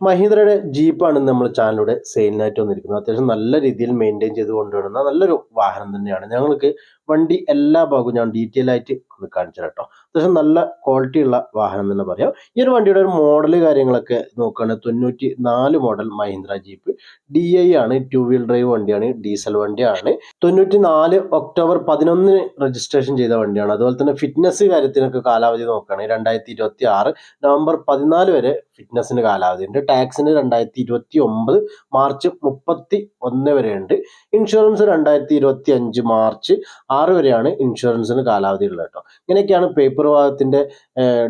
മഹീന്ദ്രയുടെ ജീപ്പാണ് നമ്മൾ ചാനലിലൂടെ സെയിലിനായിട്ട് വന്നിരിക്കുന്നത്. അത്യാവശ്യം നല്ല രീതിയിൽ മെയിന്റെയിൻ ചെയ്ത് കൊണ്ടുവരുന്ന നല്ലൊരു വാഹനം തന്നെയാണ്. ഞങ്ങൾക്ക് വണ്ടി എല്ലാ ഭാഗവും ഞാൻ ഡീറ്റെയിൽ ആയിട്ട് ഒന്ന് കാണിച്ചു കേട്ടോ അത്യാവശ്യം നല്ല ക്വാളിറ്റി ഉള്ള വാഹനം തന്നെ പറയാം. ഈ ഒരു വണ്ടിയുടെ ഒരു മോഡൽ കാര്യങ്ങളൊക്കെ നോക്കുകയാണെങ്കിൽ തൊണ്ണൂറ്റി നാല് model Mahindra jeep. D I ആണ് ടു വീൽ ഡ്രൈവ് വണ്ടിയാണ് ഡീസൽ വണ്ടിയാണ്. തൊണ്ണൂറ്റി നാല് ഒക്ടോബർ പതിനൊന്നിന് രജിസ്ട്രേഷൻ ചെയ്ത വണ്ടിയാണ്. അതുപോലെ തന്നെ ഫിറ്റ്നസ് കാര്യത്തിനൊക്കെ കാലാവധി നോക്കുകയാണെങ്കിൽ രണ്ടായിരത്തി ഇരുപത്തി ആറ് നവംബർ പതിനാല് വരെ ഫിറ്റ്നസിന് കാലാവധി ഉണ്ട്. ടാക്സിന് രണ്ടായിരത്തി ഇരുപത്തി ഒമ്പത് മാർച്ച് മുപ്പത്തി ഒന്ന് വരെയുണ്ട്. ഇൻഷുറൻസ് രണ്ടായിരത്തി ഇരുപത്തി അഞ്ച് മാർച്ച് ആറ് വരെയാണ് ഇൻഷുറൻസിന് കാലാവധി ഉള്ളത് കേട്ടോ. ഇങ്ങനെയൊക്കെയാണ് പേപ്പർ ഭാഗത്തിന്റെ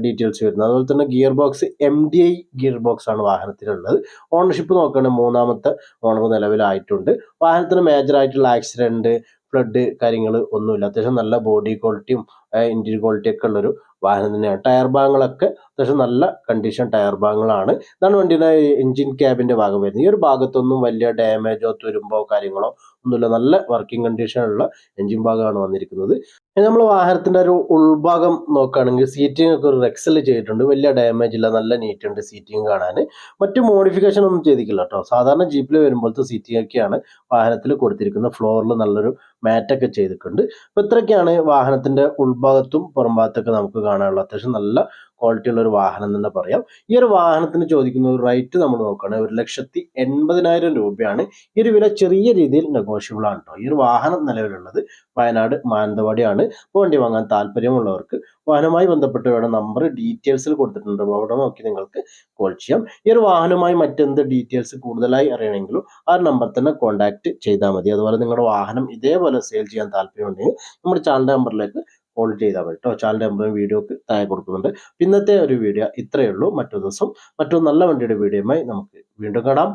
ഡീറ്റെയിൽസ് വരുന്നത്. അതുപോലെ തന്നെ gear box M D I gear box ആണ് വാഹനത്തിലുള്ളത്. ഓണർഷിപ്പ് നോക്കുകയാണെങ്കിൽ മൂന്നാമത്തെ ഓണർ നിലവിലായിട്ടുണ്ട്. വാഹനത്തിന് മേജർ ആയിട്ടുള്ള ആക്സിഡന്റ് ഫ്ലഡ് കാര്യങ്ങൾ ഒന്നുമില്ല. അത്യാവശ്യം നല്ല ബോഡി ക്വാളിറ്റിയും ഇന്റീരിയർ ക്വാളിറ്റി ഒക്കെ ഉള്ളൊരു വാഹനം തന്നെയാണ്. ടയർ ഭാഗങ്ങളൊക്കെ അത്യാവശ്യം നല്ല കണ്ടീഷൻ ടയർ ഭാഗങ്ങളാണ്. ഇതാണ് വണ്ടിയുടെ എഞ്ചിൻ ക്യാബിന്റെ ഭാഗം വരുന്നത്. ഈ ഒരു ഭാഗത്തൊന്നും വലിയ ഡാമേജോ തുരുമ്പോ കാര്യങ്ങളോ ഒന്നുമില്ല. നല്ല വർക്കിംഗ് കണ്ടീഷനുള്ള എഞ്ചിൻ ഭാഗമാണ് വന്നിരിക്കുന്നത്. നമ്മൾ വാഹനത്തിന്റെ ഒരു ഉൾഭാഗം നോക്കുകയാണെങ്കിൽ സീറ്റിംഗ് ഒക്കെ ഒരു റെക്സൽ ചെയ്തിട്ടുണ്ട്. വലിയ ഡാമേജ് ഇല്ല. നല്ല നീറ്റ് ഉണ്ട് സീറ്റിംഗ് കാണാൻ മറ്റു മോഡിഫിക്കേഷൻ ഒന്നും ചെയ്തിട്ടില്ല കേട്ടോ. സാധാരണ ജീപ്പിൽ വരുമ്പോഴത്തെ സീറ്റിംഗ് ഒക്കെയാണ് വാഹനത്തിൽ കൊടുത്തിരിക്കുന്നത്. ഫ്ലോറിൽ നല്ലൊരു മാറ്റൊക്കെ ചെയ്തിട്ടുണ്ട്. അപ്പോൾ ഇത്രയൊക്കെയാണ് വാഹനത്തിന്റെ ഉൾഭാഗത്തും പുറം ഭാഗത്തൊക്കെ നമുക്ക് കാണാനുള്ള അത്യാവശ്യം നല്ല ക്വാളിറ്റി ഉള്ള ഒരു വാഹനം തന്നെ പറയാം. ഈ ഒരു വാഹനത്തിന് ചോദിക്കുന്ന ഒരു റേറ്റ് നമ്മൾ നോക്കുകയാണെങ്കിൽ ഒരു ലക്ഷത്തി എൺപതിനായിരം രൂപയാണ്. ഈ ഒരു വില ചെറിയ രീതിയിൽ നെഗോഷ്യബിൾ ആണ് കേട്ടോ ഈ ഒരു വാഹനം നിലവിലുള്ളത് വയനാട് മാനന്തവാടിയാണ്. വണ്ടി വാങ്ങാൻ താല്പര്യമുള്ളവർക്ക് വാഹനവുമായി വേണം നമ്പർ ഡീറ്റെയിൽസിൽ കൊടുത്തിട്ടുണ്ട്. അപ്പോൾ അവിടെ നോക്കി നിങ്ങൾക്ക് കോൾ ചെയ്യാം. ഈ ഒരു വാഹനവുമായി മറ്റെന്ത് ഡീറ്റെയിൽസ് കൂടുതലായി അറിയണമെങ്കിലും ആ നമ്പർ തന്നെ കോൺടാക്ട് ചെയ്താൽ മതി. അതുപോലെ നിങ്ങളുടെ വാഹനം ഇതേപോലെ സെയിൽ ചെയ്യാൻ താല്പര്യമുണ്ടെങ്കിൽ നമ്മുടെ ചാനൽ നമ്പറിലേക്ക് കോൾ ചെയ്താൽ മതി കേട്ടോ ചാനൽ നമ്പറും വീഡിയോക്ക് താഴെ കൊടുക്കുന്നുണ്ട്. ഇന്നത്തെ ഒരു വീഡിയോ ഇത്രയേ ഉള്ളൂ. മറ്റൊരു ദിവസം മറ്റൊരു നല്ല വണ്ടിയുടെ വീഡിയോയുമായി നമുക്ക് വീണ്ടും കാണാം.